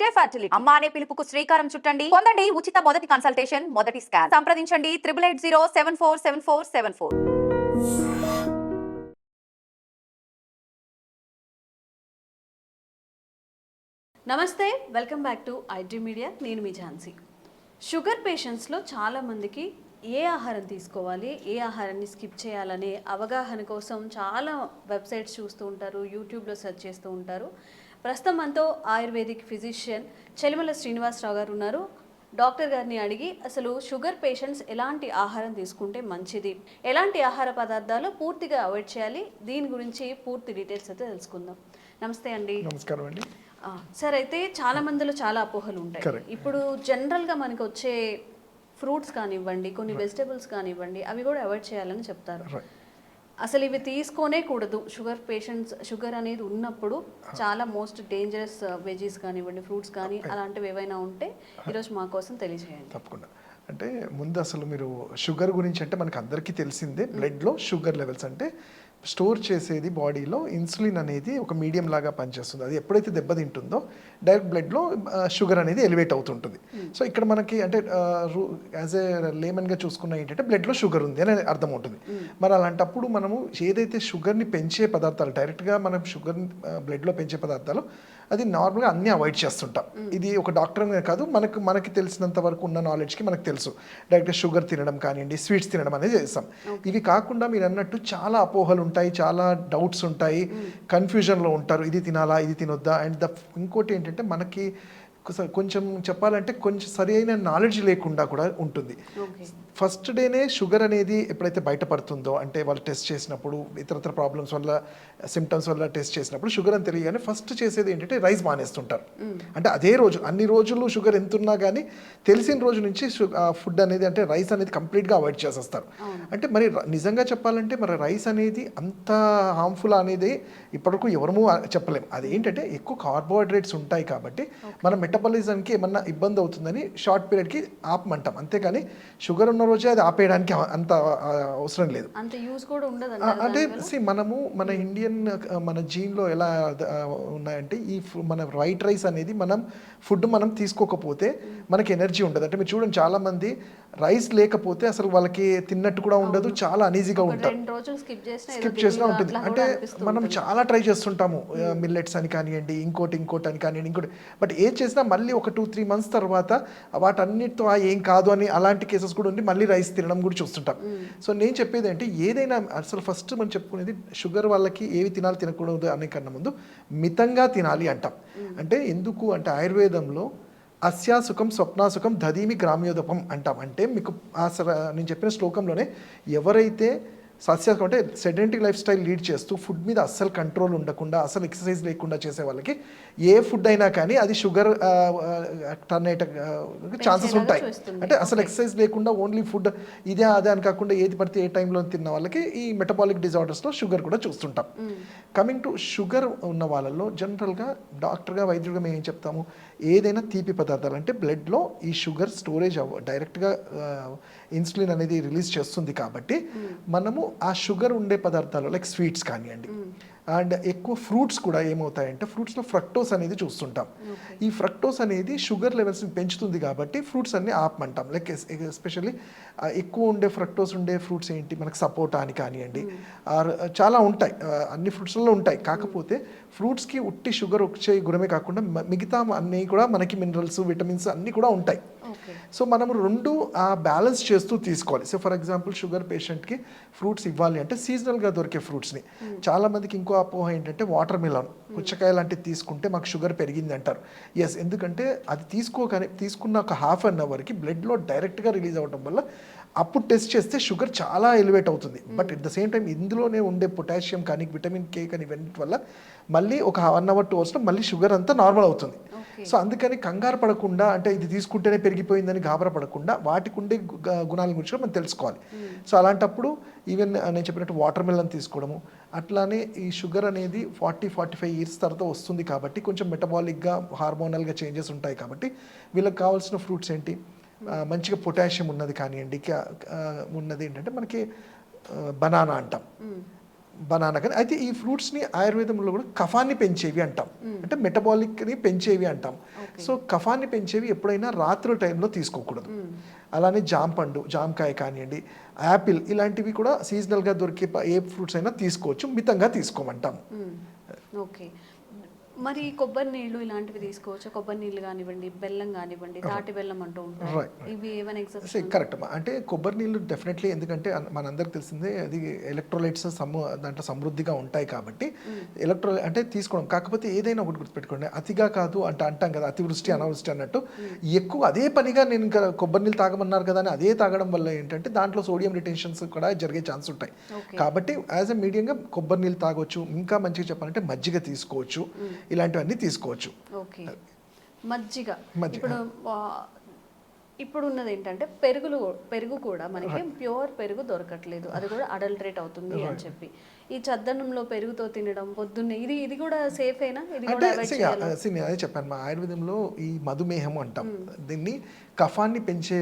Fertility fertility. అమ్మ అనే పిలుపుకు శ్రీకారం చుట్టండి. పొందండి ఉచిత మొదటి కన్సల్టేషన్ మొదటి స్కాన్. సంప్రదించండి triple eight zero seven four seven four seven four నమస్తే welcome back to IT media. నేను మీ ఝాన్సీ. షుగర్ పేషెంట్స్లో చాలామందికి ఏ ఆహారం తీసుకోవాలి ఏ ఆహారాన్ని స్కిప్ చేయాలనే అవగాహన కోసం చాలా వెబ్సైట్స్ చూస్తూ ఉంటారు యూట్యూబ్లో సెర్చ్ చేస్తూ ఉంటారు. ప్రస్తుతం మనతో ఆయుర్వేదిక్ ఫిజిషియన్ చెలిమల శ్రీనివాసరావు గారు ఉన్నారు. డాక్టర్ గారిని అడిగి అసలు షుగర్ పేషెంట్స్ ఎలాంటి ఆహారం తీసుకుంటే మంచిది? ఎలాంటి ఆహార పదార్థాలు పూర్తిగా అవాయిడ్ చేయాలి? దీని గురించి పూర్తి డీటెయిల్స్ అయితే తెలుసుకుందాం. నమస్తే అండి. నమస్కారం అండి. సార్ అయితే చాలా మందిలో చాలా అపోహలు ఉంటాయి. ఇప్పుడు జనరల్గా మనకి వచ్చే ఫ్రూట్స్ కానివ్వండి కొన్ని వెజిటబుల్స్ కానివ్వండి అవి కూడా అవాయిడ్ చేయాలని చెప్తారు. అసలు ఇవి తీసుకోనే కూడదు. షుగర్ పేషెంట్స్ షుగర్ అనేది ఉన్నప్పుడు చాలా మోస్ట్ డేంజరస్ వెజీస్ కానివ్వండి ఫ్రూట్స్ కానీ అలాంటివి ఏవైనా ఉంటే ఈరోజు మా కోసం తెలియజేయండి. తప్పకుండా. అంటే ముందు అసలు మీరు షుగర్ గురించి అంటే మనకు అందరికీ తెలిసిందే బ్లడ్లో షుగర్ లెవెల్స్. అంటే స్టోర్ చేసేది బాడీలో ఇన్సులిన్ అనేది ఒక మీడియం లాగా పనిచేస్తుంది. అది ఎప్పుడైతే దెబ్బతింటుందో డైరెక్ట్ బ్లడ్లో షుగర్ అనేది ఎలివేట్ అవుతుంటుంది. సో ఇక్కడ మనకి అంటే యాజ్ ఏ లేమన్గా చూసుకున్న ఏంటంటే బ్లడ్లో షుగర్ ఉంది అని అర్థం ఉంటుంది మరి అలాంటప్పుడు మనము ఏదైతే షుగర్ని పెంచే పదార్థాలు డైరెక్ట్గా మనం షుగర్ బ్లడ్లో పెంచే పదార్థాలు అది నార్మల్గా అన్నీ అవాయిడ్ చేస్తుంటాం. ఇది ఒక డాక్టర్ కాదు మనకు మనకి తెలిసినంత వరకు ఉన్న నాలెడ్జ్కి మనకు తెలుసు. డైరెక్ట్గా షుగర్ తినడం కానివ్వండి స్వీట్స్ తినడం అనేది చేస్తాం. ఇవి కాకుండా మీరు అన్నట్టు చాలా అపోహలు ఉంటాయి చాలా డౌట్స్ ఉంటాయి. కన్ఫ్యూజన్లో ఉంటారు ఇది తినాలా ఇది తినొద్దా? అండ్ ద ఇంకోటి ఏంటంటే మనకి కొంచెం చెప్పాలంటే కొంచెం సరైన నాలెడ్జ్ లేకుండా కూడా ఉంటుంది. ఫస్ట్ డేనే షుగర్ అనేది ఎప్పుడైతే బయటపడుతుందో అంటే వాళ్ళు టెస్ట్ చేసినప్పుడు ఇతరత్ర ప్రాబ్లమ్స్ వల్ల సిమ్టమ్స్ వల్ల టెస్ట్ చేసినప్పుడు షుగర్ అని తెలియగానే ఫస్ట్ చేసేది ఏంటంటే రైస్ మానేస్తుంటారు అంటే అదే రోజు అన్ని రోజులు షుగర్ ఎంత ఉన్నా కానీ తెలిసిన రోజు నుంచి ఫుడ్ అనేది అంటే రైస్ అనేది కంప్లీట్గా అవాయిడ్ చేసేస్తారు. అంటే మరి నిజంగా చెప్పాలంటే మరి రైస్ అనేది అంత హార్మ్ఫుల్ అనేది ఇప్పటివరకు ఎవరము చెప్పలేం. అది ఏంటంటే ఎక్కువ కార్బోహైడ్రేట్స్ ఉంటాయి కాబట్టి మన మెటబాలిజంకి ఏమన్నా ఇబ్బంది అవుతుందని షార్ట్ పీరియడ్కి ఆపమంటాం. అంతేకాని షుగర్ ఉన్న రోజే అది ఆపేయడానికి అంత అవసరం లేదు. అంటే సి మనము మన ఇండియన్ మన జీన్లో ఎలా ఉన్నాయంటే ఈ మన వైట్ రైస్ అనేది మనం ఫుడ్ మనం తీసుకోకపోతే మనకి ఎనర్జీ ఉండదు. అంటే మీరు చూడండి చాలా మంది రైస్ లేకపోతే అసలు వాళ్ళకి తిన్నట్టు కూడా ఉండదు చాలా అనీజీగా ఉంటారు. రోజులు స్కిప్ చేసినా ఉంటుంది. అంటే మనం ఉంటుంది. చాలా ట్రై చేస్తుంటాము. మిల్లెట్స్ అని కానివ్వండి ఇంకోటి ఇంకోటి అని కానివ్వండి ఇంకోటి. బట్ ఏం చేసినా మళ్ళీ ఒక టూ త్రీ మంత్స్ తర్వాత వాటన్నిటితో "ఆ, ఏం కాదు అని అలాంటి కేసెస్ కూడా ఉండి మళ్ళీ రైస్ తినడం కూడా చూస్తుంటాం. సో నేను చెప్పేది అంటే ఏదైనా అసలు ఫస్ట్ మనం చెప్పుకునేది షుగర్ వాళ్ళకి ఏవి తినాలి తినకూడదు అనే కన్నా ముందు మితంగా తినాలి అంటాం. అంటే ఎందుకు అంటే ఆయుర్వేదంలో అస్యాసుఖం స్వప్నాసుఖం దధీమి గ్రామ్యోదపం అంటాం. అంటే మీకు నేను చెప్పిన శ్లోకంలోనే ఎవరైతే సస్యాసుఖం అంటే సెడెంటరీ లైఫ్ స్టైల్ లీడ్ చేస్తూ ఫుడ్ మీద అస్సలు కంట్రోల్ ఉండకుండా అసలు ఎక్సర్సైజ్ లేకుండా చేసే వాళ్ళకి ఏ ఫుడ్ అయినా కానీ అది షుగర్ టర్న్ అయ్యే ఛాన్సెస్ ఉంటాయి. అంటే అసలు ఎక్సర్సైజ్ లేకుండా ఓన్లీ ఫుడ్ ఇదే అదే అని కాకుండా ఏది పడితే ఏ టైంలో తిన్న వాళ్ళకి ఈ మెటబాలిక్ డిజార్డర్స్లో షుగర్ కూడా చూస్తుంటాం. కమింగ్ టు షుగర్ ఉన్న వాళ్ళలో జనరల్గా డాక్టర్గా వైద్యుడిగా మేము ఏం చెప్తాము? ఏదైనా తీపి పదార్థాలు అంటే బ్లడ్లో ఈ షుగర్ స్టోరేజ్ అవ్వ డైరెక్ట్గా ఇన్సులిన్ అనేది రిలీజ్ చేస్తుంది కాబట్టి మనము ఆ షుగర్ ఉండే పదార్థాలు లైక్ స్వీట్స్ కానివ్వండి. అండ్ ఎక్కువ ఫ్రూట్స్ కూడా ఏమవుతాయంటే ఫ్రూట్స్లో ఫ్రక్టోస్ అనేది చూస్తుంటాం. ఈ ఫ్రక్టోస్ అనేది షుగర్ లెవెల్స్ని పెంచుతుంది కాబట్టి ఫ్రూట్స్ అన్ని ఆపమంటాం. లైక్ ఎస్పెషల్లీ ఎక్కువ ఉండే ఫ్రక్టోస్ ఉండే ఫ్రూట్స్ ఏంటి? మనకు సపోటా అని కానివ్వండి. చాలా ఉంటాయి. అన్ని ఫ్రూట్స్లో ఉంటాయి. కాకపోతే ఫ్రూట్స్కి ఉట్టి షుగర్ వచ్చే గుణమే కాకుండా మిగతా అన్నీ కూడా మనకి మినరల్స్ విటమిన్స్ అన్నీ కూడా ఉంటాయి. సో మనం రెండు ఆ బ్యాలెన్స్ చేస్తూ తీసుకోవాలి. సో ఫర్ ఎగ్జాంపుల్ షుగర్ పేషెంట్కి ఫ్రూట్స్ ఇవ్వాలి అంటే సీజనల్గా దొరికే ఫ్రూట్స్ని. చాలా మందికి ఇంకో అపోహ ఏంటంటే వాటర్ మిలన్ పుచ్చకాయ లాంటివి తీసుకుంటే మాకు షుగర్ పెరిగింది అంటారు ఎస్ ఎందుకంటే అది తీసుకోగానే తీసుకున్న ఒక హాఫ్ అన్ అవర్కి బ్లడ్లో డైరెక్ట్గా రిలీజ్ అవ్వడం వల్ల అప్పుడు టెస్ట్ చేస్తే షుగర్ చాలా ఎలివేట్ అవుతుంది. But at the same time ఇందులోనే ఉండే పొటాషియం కానీ విటమిన్ కే కానీ ఇవన్నీ వల్ల మళ్ళీ ఒక వన్ అవర్ టూ అవర్స్లో మళ్ళీ షుగర్ అంతా నార్మల్ అవుతుంది. సో అందుకని కంగారు పడకుండా అంటే ఇది తీసుకుంటేనే పెరిగిపోయిందని గాబరా పడకుండా వాటికి ఉండే గుణాల గురించి మనం తెలుసుకోవాలి. సో అలాంటప్పుడు ఈవెన్ నేను చెప్పినట్టు వాటర్ మిలన్ తీసుకోవడము అట్లానే ఈ షుగర్ అనేది ఫార్టీ ఫార్టీ ఫైవ్ ఇయర్స్ తర్వాత వస్తుంది కాబట్టి కొంచెం మెటబాలిక్గా హార్మోనల్గా చేంజెస్ ఉంటాయి కాబట్టి వీళ్ళకి కావాల్సిన ఫ్రూట్స్ ఏంటి? మంచిగా పొటాషియం ఉన్నది కానివ్వండి ఉన్నది ఏంటంటే మనకి బనానా అంటాం. బనానా కానీ అయితే ఈ ఫ్రూట్స్ని ఆయుర్వేదంలో కూడా కఫాన్ని పెంచేవి అంటాం. అంటే మెటబాలిక్ని పెంచేవి అంటాం. సో కఫాన్ని పెంచేవి ఎప్పుడైనా రాత్రి టైంలో తీసుకోకూడదు. అలానే జామ పండు జామకాయ కానివ్వండి యాపిల్ ఇలాంటివి కూడా సీజనల్గా దొరికే ఏ ఫ్రూట్స్ అయినా తీసుకోవచ్చు మితంగా తీసుకోమంటాం. ఓకే. మరి కొబ్బరి నీళ్ళు ఇలాంటివి తీసుకోవచ్చు? కొబ్బరి నీళ్ళు కానివ్వండి బెల్లం కానివ్వండి తాటి బెల్లం అంటూ ఉంటారు ఇవి ఏమైనా కరెక్ట్ అంటే కొబ్బరి నీళ్ళు డెఫినెట్లీ ఎందుకంటే మనందరికి తెలిసిందే అది ఎలక్ట్రోలైట్స్ సము దాంట్లో సమృద్ధిగా ఉంటాయి కాబట్టి ఎలక్ట్రో అంటే తీసుకోవడం. కాకపోతే ఏదైనా ఒకటి గుర్తుపెట్టుకోండి. అతిగా కాదు అంటే అంటాం కదా అతివృష్టి అనావృష్టి అన్నట్టు. ఎక్కువ అదే పనిగా నేను ఇంకా కొబ్బరి నీళ్ళు తాగమన్నారు కదా అని అదే తాగడం వల్ల ఏంటంటే దాంట్లో సోడియం రిటెన్షన్స్ కూడా జరిగే ఛాన్స్ ఉంటాయి. కాబట్టి యాజ్ ఎ మీడియంగా కొబ్బరి నీళ్ళు తాగొచ్చు. ఇంకా మంచిగా చెప్పాలంటే మజ్జిగ తీసుకోవచ్చు. ఇలాంటివన్నీ తీసుకోవచ్చు. ఓకే. మజ్జిగ. ఇప్పుడు ఇప్పుడు ఉన్నది ఏంటంటే పెరుగులు పెరుగు కూడా మనకి ప్యూర్ పెరుగు దొరకట్లేదు. అది కూడా అడల్టరేట్ అవుతుంది అని చెప్పి. ఈ చద్దన్నంలో పెరుగుతో తినడం పొద్దున్నే ఇది ఇది కూడా సేఫేనా ఇది అంటే కూడా అదే చెప్పాను మా ఆయుర్వేదంలో ఈ మధుమేహం అంటాం. దీన్ని కఫాన్ని పెంచే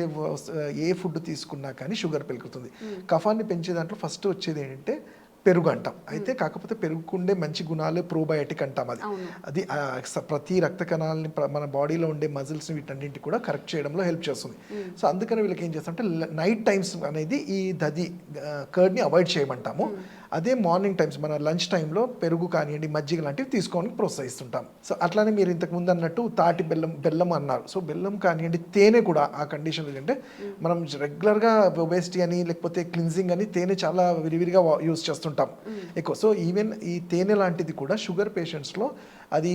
ఏ ఫుడ్ తీసుకున్నా కానీ షుగర్ పెరుగుతుంది. కఫాన్ని పెంచే దాంట్లో ఫస్ట్ వచ్చేది ఏంటంటే పెరుగు అంటాం అయితే కాకపోతే పెరుగుకుండే మంచి గుణాలు ప్రోబయోటిక్ అంటాం అది. అది ప్రతి రక్త కణాలని మన బాడీలో ఉండే మజిల్స్ వీటన్నింటి కూడా కరెక్ట్ చేయడంలో హెల్ప్ చేస్తుంది. సో అందుకని వీళ్ళకి ఏం చేస్తామంటే నైట్ టైమ్స్ అనేది ఈ దది కర్డ్ని అవాయిడ్ చేయమంటాము. అదే మార్నింగ్ టైమ్స్ మన లంచ్ టైంలో పెరుగు కానివ్వండి మజ్జిగ లాంటివి తీసుకోవడానికి ప్రోత్సహిస్తుంటాం. సో అట్లానే మీరు ఇంతకు ముందు అన్నట్టు తాటి బెల్లం బెల్లం అన్నారు. సో బెల్లం కానివ్వండి తేనె కూడా ఆ కండిషన్ ఏంటంటే మనం రెగ్యులర్గా ఒబేసిటీ అని లేకపోతే క్లిన్జింగ్ అని తేనె చాలా విరివిరిగా యూజ్ చేస్తుంటాం. ఎక్కువ. సో ఈవెన్ ఈ తేనె లాంటిది కూడా షుగర్ పేషెంట్స్లో అది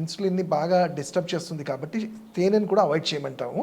ఇన్సులిన్ని బాగా డిస్టర్బ్ చేస్తుంది కాబట్టి తేనెని కూడా అవాయిడ్ చేయమంటాము.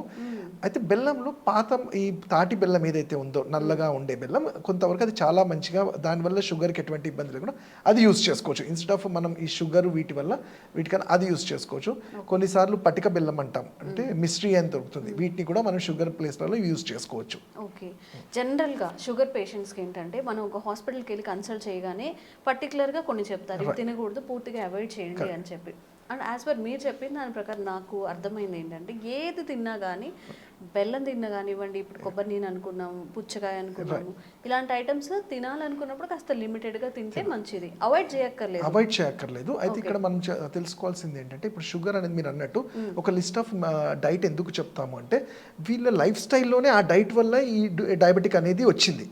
అయితే బెల్లంలో పాత ఈ తాటి బెల్లం ఏదైతే ఉందో నల్లగా ఉండే బెల్లం కొంతవరకు అది చాలా మంచిగా దానివల్ల షుగర్కి ఎటువంటి ఇబ్బంది లేకుండా అది యూస్ చేసుకోవచ్చు. ఇన్స్టెడ్ ఆఫ్ మనం ఈ షుగర్ వీటి వల్ల వీటికన్నా అది యూస్ చేసుకోవచ్చు. కొన్నిసార్లు పటిక బెల్లం అంటాం. అంటే మిస్ట్రీ అని దొరుకుతుంది. వీటిని కూడా మనం షుగర్ ప్లేస్లలో యూస్ చేసుకోవచ్చు. ఓకే. జనరల్గా షుగర్ పేషెంట్స్కి ఏంటంటే మనం ఒక హాస్పిటల్కి వెళ్ళి కన్సల్ట్ చేయగానే పర్టికులర్గా కొన్ని చెప్తారు. తినకూడదు పూర్తిగా అవాయిడ్ చేయండి అని చెప్పి. అండ్ యాజ్ పర్ మీరు చెప్పిన దాని ప్రకారం నాకు అర్థమైంది ఏంటంటే ఏది తిన్నా కానీ బెల్లం తిన్నా కానివ్వండి ఇప్పుడు కొబ్బరి నీళ్ళు అనుకున్నాము పుచ్చకాయ అనుకున్నాము ఇలాంటి ఐటమ్స్ తినాలనుకున్నప్పుడు కాస్త లిమిటెడ్గా తింటే మంచిది. అవాయిడ్ చేయక్కర్లేదు. అవాయిడ్ చేయక్కర్లేదు. అయితే ఇక్కడ మనం తెలుసుకోవాల్సింది ఏంటంటే ఇప్పుడు షుగర్ అనేది మీరు అన్నట్టు ఒక లిస్ట్ ఆఫ్ డైట్ ఎందుకు చెప్తాము అంటే వీళ్ళ లైఫ్ స్టైల్లోనే ఆ డైట్ వల్ల ఈ డయాబెటిక్ అనేది వచ్చింది.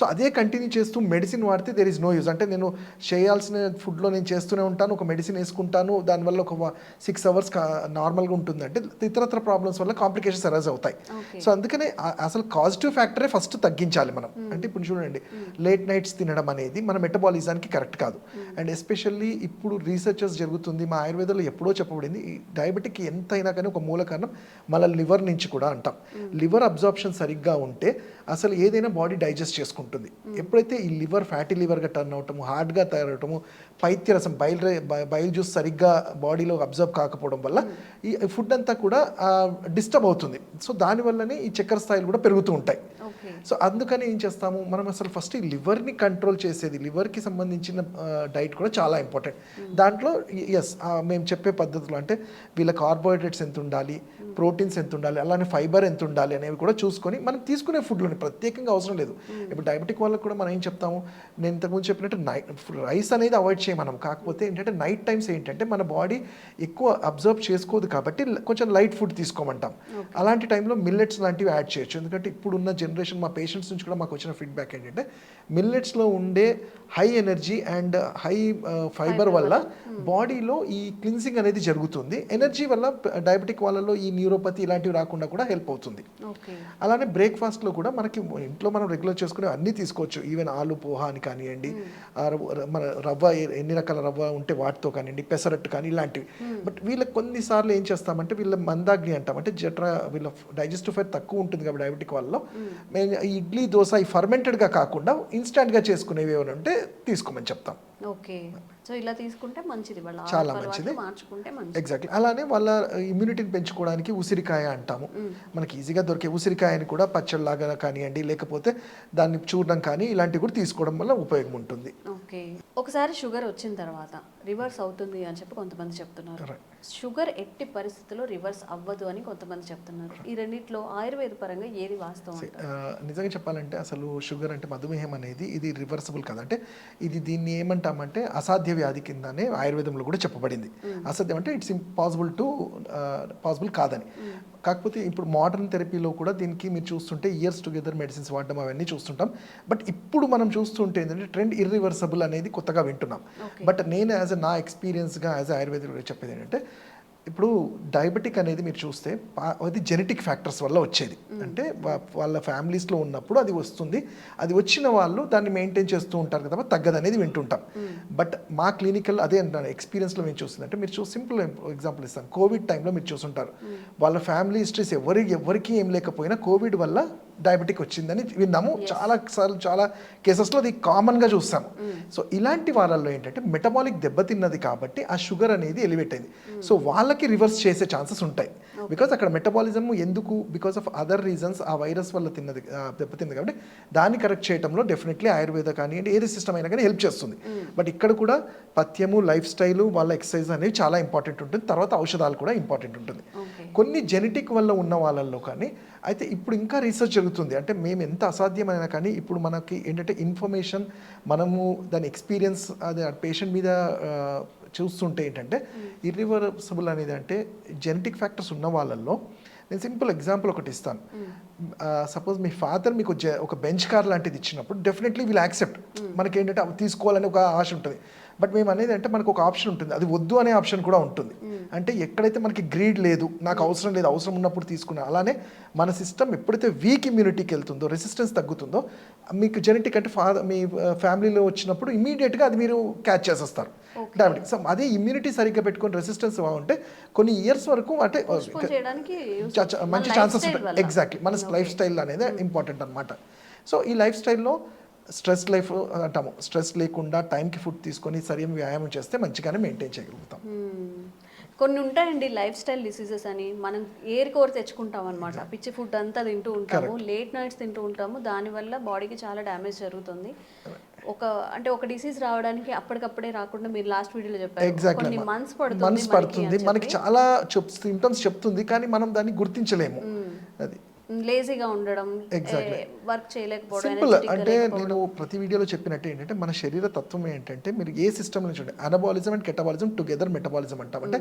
సో అదే కంటిన్యూ చేస్తూ మెడిసిన్ వాడితే దెర్ ఇస్ నో యూజ్ అంటే నేను చేయాల్సిన ఫుడ్లో నేను చేస్తూనే ఉంటాను ఒక మెడిసిన్ వేసుకుంటాను దానివల్ల ఒక సిక్స్ అవర్స్ నార్మల్గా ఉంటుంది అంటే ఇతరత్ర ప్రాబ్లమ్స్ వల్ల కాంప్లికేషన్స్ అరైజ్ అవుతాయి. Okay. సో అందుకనే అసలు పాజిటివ్ ఫ్యాక్టరే ఫస్ట్ తగ్గించాలి మనం. అంటే ఇప్పుడు చూడండి లేట్ నైట్స్ తినడం అనేది మన మెటబాలిజానికి కరెక్ట్ కాదు. అండ్ ఎస్పెషల్లీ ఇప్పుడు రీసెర్చర్స్ జరుగుతుంది మా ఆయుర్వేదంలో ఎప్పుడో చెప్పబడింది డయాబెటిక్ ఎంత అయినా కానీ ఒక మూల కారణం మన లివర్ నుంచి కూడా అంటాం. లివర్ అబ్జార్ప్షన్ సరిగ్గా ఉంటే అసలు ఏదైనా బాడీ డైజెస్ట్ చేసుకుంటుంది. ఎప్పుడైతే ఈ లివర్ ఫ్యాటీ లివర్గా టర్న్ అవటము హార్డ్గా తయారవటము పైత్యరసం బయల్ బయల్ జ్యూస్ సరిగ్గా బాడీలో అబ్జర్వ్ కాకపోవడం వల్ల ఈ ఫుడ్ అంతా కూడా డిస్టర్బ్ అవుతుంది. సో దానివల్లనే ఈ చక్కెర స్థాయిలు కూడా పెరుగుతూ ఉంటాయి. సో అందుకని ఏం చేస్తాము? మనం అసలు ఫస్ట్ ఈ లివర్ని కంట్రోల్ చేసేది లివర్కి సంబంధించిన డైట్ కూడా చాలా ఇంపార్టెంట్ దాంట్లో ఎస్ మేము చెప్పే పద్ధతులు అంటే వీళ్ళ కార్బోహైడ్రేట్స్ ఎంత ఉండాలి ప్రోటీన్స్ ఎంత ఉండాలి అలానే ఫైబర్ ఎంత ఉండాలి అనేవి కూడా చూసుకొని మనం తీసుకునే ఫుడ్లోని ప్రత్యేకంగా అవసరం లేదు. ఇప్పుడు డయాబెటిక్ వాళ్ళకి కూడా మనం ఏం చెప్తాము? నేను ఇంతకుముందు చెప్పినట్టు నైట్ రైస్ అనేది అవాయిడ్ చేయమనం. కాకపోతే ఏంటంటే నైట్ టైమ్స్ ఏంటంటే మన బాడీ ఎక్కువ అబ్జర్వ్ చేసుకోదు కాబట్టి కొంచెం లైట్ ఫుడ్ తీసుకోమంటాం. అలాంటి టైంలో మిల్లెట్స్ లాంటివి యాడ్ చేయొచ్చు. ఎందుకంటే ఇప్పుడున్న జనరేషన్ మా పేషెంట్స్ నుంచి కూడా మాకు వచ్చిన ఫీడ్బ్యాక్ ఏంటంటే మిల్లెట్స్లో ఉండే high energy and high fibre వల్ల బాడీలో ఈ క్లిన్సింగ్ అనేది జరుగుతుంది. ఎనర్జీ వల్ల డయాబెటిక్ వాళ్ళలో ఈ న్యూరోపతి ఇలాంటివి రాకుండా కూడా హెల్ప్ అవుతుంది. అలానే బ్రేక్ఫాస్ట్లో కూడా మనకి ఇంట్లో మనం రెగ్యులర్ చేసుకునే అన్నీ తీసుకోవచ్చు. ఈవెన్ ఆలు పోహా అని కానివ్వండి ర- మన రవ్వ ఎన్ని రకాల రవ్వ ఉంటే వాటితో కానివ్వండి పెసరట్టు కానీ ఇలాంటివి. బట్ వీళ్ళకి కొన్నిసార్లు ఏం చేస్తామంటే వీళ్ళ మందాగ్ని అంటాం. అంటే జట్రా వీళ్ళ డైజెస్టివ్ ఫైర్ తక్కువ ఉంటుంది కాబట్టి డయాబెటిక్ వాళ్ళలో. ఇడ్లీ దోశ ఈ ఫర్మెంటెడ్గా కాకుండా ఇన్స్టాంట్గా చేసుకునేవి ఏమైనా ఉంటే తీసుకోమని చెప్తాం. ఓకే. సో ఇలా తీసుకుంటే మంచిది. వాళ్ళ చాలా మంచిది. మార్చుకుంటే మంచిది. ఎగ్జాక్ట్లీ అలానే వాళ్ళ ఇమ్యూనిటీని పెంచుకోవడానికి ఉసిరికాయ అంటాము. మనకి ఈజీగా దొరికే ఉసిరికాయని కూడా పచ్చళ్ళలాగా కానివ్వండి లేకపోతే దాన్ని చూర్ణం కానీ ఇలాంటివి కూడా తీసుకోవడం వల్ల ఉపయోగం ఉంటుంది. ఓకే. ఒకసారి షుగర్ వచ్చిన తర్వాత రివర్స్ అవుతుంది అని చెప్పి కొంతమంది చెప్తున్నారు. షుగర్ ఎట్టి పరిస్థితుల్లో రివర్స్ అవ్వదు అని కొంతమంది చెప్తున్నారు. ఈ రెండిట్లో ఆయుర్వేద పరంగా ఏది వాస్తవం నిజంగా చెప్పాలంటే అసలు షుగర్ అంటే మధుమేహం అనేది ఇది రివర్సబుల్ కాదు. అంటే ఇది దీన్ని ఏమంటామంటే అసాధ్య వ్యాధి కిందనే ఆయుర్వేదంలో కూడా చెప్పబడింది. అసాధ్యం అంటే ఇట్స్ ఇంపాసిబుల్ టు పాసిబుల్ కాదని. కాకపోతే ఇప్పుడు మోడర్న్ థెరపీలో కూడా దీనికి మీరు చూస్తుంటే ఇయర్స్ టుగెదర్ మెడిసిన్స్ వాడడం అవన్నీ చూస్తుంటాం. బట్ ఇప్పుడు మనం చూస్తుంటే ఏంటంటే ట్రెండ్ ఇర్రివర్సబుల్ అనేది కొత్తగా వింటున్నాం. బట్ నేను యాజ్ నా ఎక్స్పీరియన్స్గా యాజ్ ఆయుర్వేదిక్ చెప్పేది ఏంటంటే ఇప్పుడు డయాబెటిక్ అనేది మీరు చూస్తే అది జెనెటిక్ ఫ్యాక్టర్స్ వల్ల వచ్చేది. అంటే వాళ్ళ ఫ్యామిలీస్లో ఉన్నప్పుడు అది వస్తుంది. అది వచ్చిన వాళ్ళు దాన్ని మెయింటైన్ చేస్తూ ఉంటారు కదా తగ్గదు అనేది వింటుంటాం. బట్ మా క్లినికల్ అదే అంటాను ఎక్స్పీరియన్స్లో మేము చూస్తుంది అంటే మీరు చూ సింపుల్ ఎగ్జాంపుల్ ఇస్తాను. కోవిడ్ టైంలో మీరు చూసుంటారు. వాళ్ళ ఫ్యామిలీ హిస్టరీస్ ఎవరి ఎవరికి ఏం లేకపోయినా కోవిడ్ వల్ల డయాబెటిక్ వచ్చిందని విన్నాము. చాలా సార్లు చాలా కేసెస్లో అది కామన్గా చూస్తాము సో ఇలాంటి వాళ్ళల్లో ఏంటంటే మెటబాలిక్ దెబ్బతిన్నది కాబట్టి ఆ షుగర్ అనేది ఎలివేట్ అయింది. సో వాళ్ళకి రివర్స్ చేసే ఛాన్సెస్ ఉంటాయి. బికాస్ అక్కడ మెటబాలిజం ఎందుకు? బికాస్ ఆఫ్ అదర్ రీజన్స్ ఆ వైరస్ వల్ల తిన్నది దెబ్బతింది. కాబట్టి దాన్ని కరెక్ట్ చేయడంలో డెఫినెట్లీ ఆయుర్వేద కానివ్వండి ఏది సిస్టమ్ అయినా కానీ హెల్ప్ చేస్తుంది. బట్ ఇక్కడ కూడా పథ్యము లైఫ్ స్టైలు వాళ్ళ ఎక్సర్సైజ్ అనేవి చాలా ఇంపార్టెంట్ ఉంటుంది. తర్వాత ఔషధాలు కూడా ఇంపార్టెంట్ ఉంటుంది. కొన్ని జెనెటిక్ వల్ల ఉన్న వాళ్ళల్లో కానీ అయితే ఇప్పుడు ఇంకా రీసెర్చ్ జరుగుతుంది. అంటే మేము ఎంత అసాధ్యమైనా కానీ ఇప్పుడు మనకి ఏంటంటే ఇన్ఫర్మేషన్ మనము దాని ఎక్స్పీరియన్స్ అది పేషెంట్ మీద చూస్తుంటే ఏంటంటే ఇర్రివర్సబుల్ అనేది అంటే జెనెటిక్ ఫ్యాక్టర్స్ ఉన్న వాళ్ళల్లో నేను సింపుల్ ఎగ్జాంపుల్ ఒకటి ఇస్తాను. సపోజ్ మీ ఫాదర్ మీకు ఒక బెంచ్ కార్ లాంటిది ఇచ్చినప్పుడు డెఫినెట్లీ విల్ యాక్సెప్ట్ మనకి ఏంటంటే అవి తీసుకోవాలని ఒక ఆశ ఉంటుంది. బట్ మేము అనేది అంటే మనకు ఒక ఆప్షన్ ఉంటుంది. అది వద్దు అనే ఆప్షన్ కూడా ఉంటుంది. అంటే ఎక్కడైతే మనకి గ్రీడ్ లేదు నాకు అవసరం లేదు అవసరం ఉన్నప్పుడు తీసుకున్నా అలానే మన సిస్టమ్ ఎప్పుడైతే వీక్ ఇమ్యూనిటీకి వెళ్తుందో రెసిస్టెన్స్ తగ్గుతుందో మీకు జెనెటిక్ అంటే ఫాదర్ మీ ఫ్యామిలీలో వచ్చినప్పుడు ఇమీడియట్గా అది మీరు క్యాచ్ చేసేస్తారు. డయాబెటిక్ సో అదే ఇమ్యూనిటీ సరిగ్గా పెట్టుకొని రెసిస్టెన్స్ బాగుంటే కొన్ని ఇయర్స్ వరకు అంటే మంచి ఛాన్సెస్ ఉంటాయి. ఎగ్జాక్ట్లీ మన లైఫ్ స్టైల్ అనేది ఇంపార్టెంట్ అనమాట సో ఈ లైఫ్ స్టైల్లో స్ట్రెస్ లైఫ్ అంటాము స్ట్రెస్ లేకుండా టైంకి ఫుడ్ తీసుకొని సరైన వ్యాయామం చేస్తే మంచిగానే మెయింటైన్ చేయగలుగుతాం. కొన్ని ఉంటాయండి లైఫ్ స్టైల్ డిసీజెస్ అని. మనం ఏర్ కోర్ తెచ్చుకుంటాం అనమాట పిచ్చి ఫుడ్ అంతా తింటూ ఉంటాము. లేట్ నైట్స్ తింటూ ఉంటాము. దానివల్ల బాడీకి చాలా డ్యామేజ్ జరుగుతుంది. ఒక అంటే ఒక డిసీజ్ రావడానికి అప్పటికప్పుడే రాకుండా మీరు లాస్ట్ వీడియోలో చెప్పారు. కొన్ని మంత్స్ పడుతుంది మనకి పడుతుంది. మనకి చాలా సిమ్టమ్స్ చెప్తుంది. కానీ మనం దాన్ని గుర్తించలేము. అది. లేజీగా ఉండడం. వర్క్ చేయలేకపోవడం సింపుల్ అంటే. నేను ప్రతి వీడియోలో చెప్పినట్టు ఏంటంటే మన శరీర తత్వం ఏంటంటే మీరు ఏ సిస్టమ్ నుంచి anabolism and catabolism together metabolism అంటాం. అంటే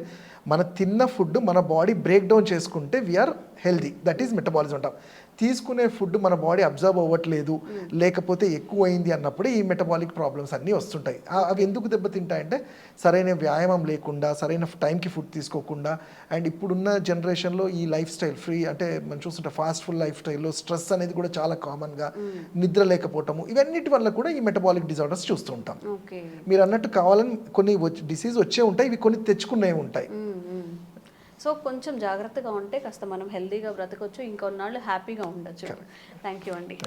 మన తిన్న ఫుడ్ మన బాడీ బ్రేక్ డౌన్ చేసుకుంటే we are healthy that is metabolism అంటాం. తీసుకునే ఫుడ్ మన బాడీ అబ్జర్వ్ అవ్వట్లేదు లేకపోతే ఎక్కువ అయింది అన్నప్పుడు ఈ మెటబాలిక్ ప్రాబ్లమ్స్ అన్నీ వస్తుంటాయి. అవి ఎందుకు దెబ్బతింటాయంటే సరైన వ్యాయామం లేకుండా సరైన టైంకి ఫుడ్ తీసుకోకుండా అండ్ ఇప్పుడున్న జనరేషన్లో ఈ లైఫ్ స్టైల్ ఫ్రీ అంటే మనం చూస్తుంటే ఫాస్ట్ ఫుడ్ లైఫ్ స్టైల్లో స్ట్రెస్ అనేది కూడా చాలా కామన్గా నిద్ర లేకపోవటము ఇవన్నిటి వల్ల కూడా ఈ మెటబాలిక్ డిజార్డర్స్ చూస్తూ ఉంటాం ఓకే. మీరు అన్నట్టు కావాలని కొన్ని డిసీజ్ వచ్చే ఉంటాయి ఇవి కొన్ని తెచ్చుకునేవి ఉంటాయి. సో కొంచెం జాగ్రత్తగా ఉంటే కాస్త మనం హెల్దీగా బ్రతకొచ్చు ఇంకొన్నాళ్ళు హ్యాపీగా ఉండొచ్చు. థ్యాంక్ యూ అండి.